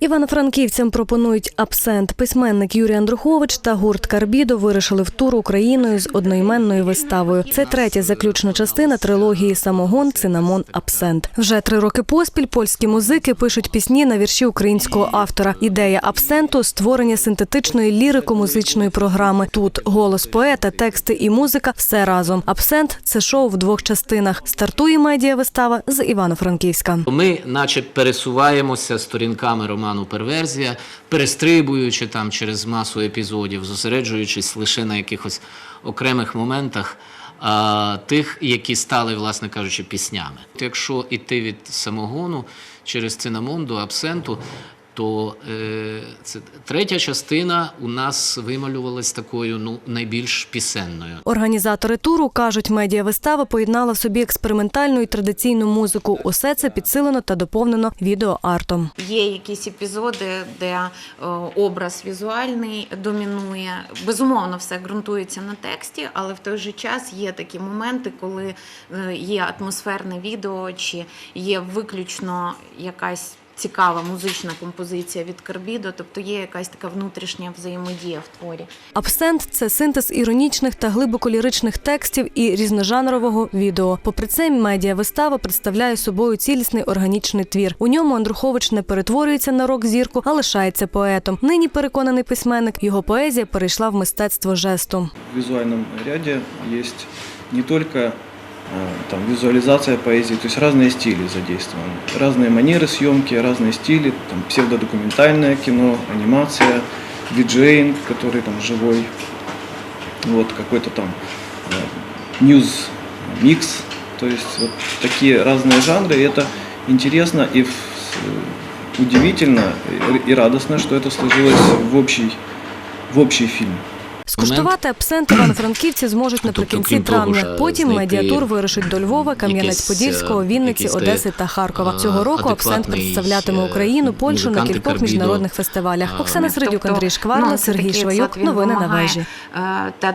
Івано-франківцям пропонують абсент. Письменник Юрій Андрухович та гурт Карбідо вирішили в тур Україною з одноіменною виставою. Це третя заключна частина трилогії Самогон, цинамон, абсент. Вже три роки поспіль польські музики пишуть пісні на вірші українського автора. Ідея абсенту створення синтетичної лірико-музичної програми. Тут голос поета, тексти і музика все разом. Абсент це шоу в двох частинах. Стартує медіавистава з Івано-Франківська. Ми, наче, пересуваємося сторінками роману Перверзія, перестрибуючи там через масу епізодів, зосереджуючись лише на якихось окремих моментах. Тих, які стали, власне кажучи, піснями. Якщо йти від самогону через цинамон до абсенту, то е, це третя частина у нас вималювалась такою ну найбільш пісенною. Організатори туру кажуть, медіавистава поєднала в собі експериментальну і традиційну музику. Усе це підсилено та доповнено відеоартом. Є якісь епізоди, де е, образ візуальний домінує. Безумовно, все ґрунтується на тексті, але в той же час є такі моменти, коли е, є атмосферне відео, чи є виключно якась. Цікава музична композиція від Карбідо, тобто є якась така внутрішня взаємодія в творі. Абсент це синтез іронічних та глибоко ліричних текстів і різножанрового відео. Попри це, медіавистава представляє собою цілісний органічний твір. У ньому Андрухович не перетворюється на рок-зірку, а лишається поетом. Нині переконаний письменник, його поезія перейшла в мистецтво жесту. В визуальном ряде есть не только э, там, визуализация поэзии, то есть разные стили задействованы, разные манеры съемки, разные стили, там, псевдодокументальное кино, анимация, диджеинг, который там живой, вот какой-то там э, ньюз микс, то есть вот такие разные жанры, и это интересно и с- удивительно и радостно, что это сложилось в общий, в общий фильм. Скуштувати абсент івано-франківці зможуть Тобто, наприкінці травня. Потім медіатур вирушить до Львова, Кам'янець-Подільського, Вінниці, Одеси та Харкова. е, Цього року абсент представлятиме е, Україну, Польщу на кількох міжнародних фестивалях. е, Оксана Середюк, Андрій Шкварла, ну, Сергій Швайок. Шваюк. Новини на вежі. е,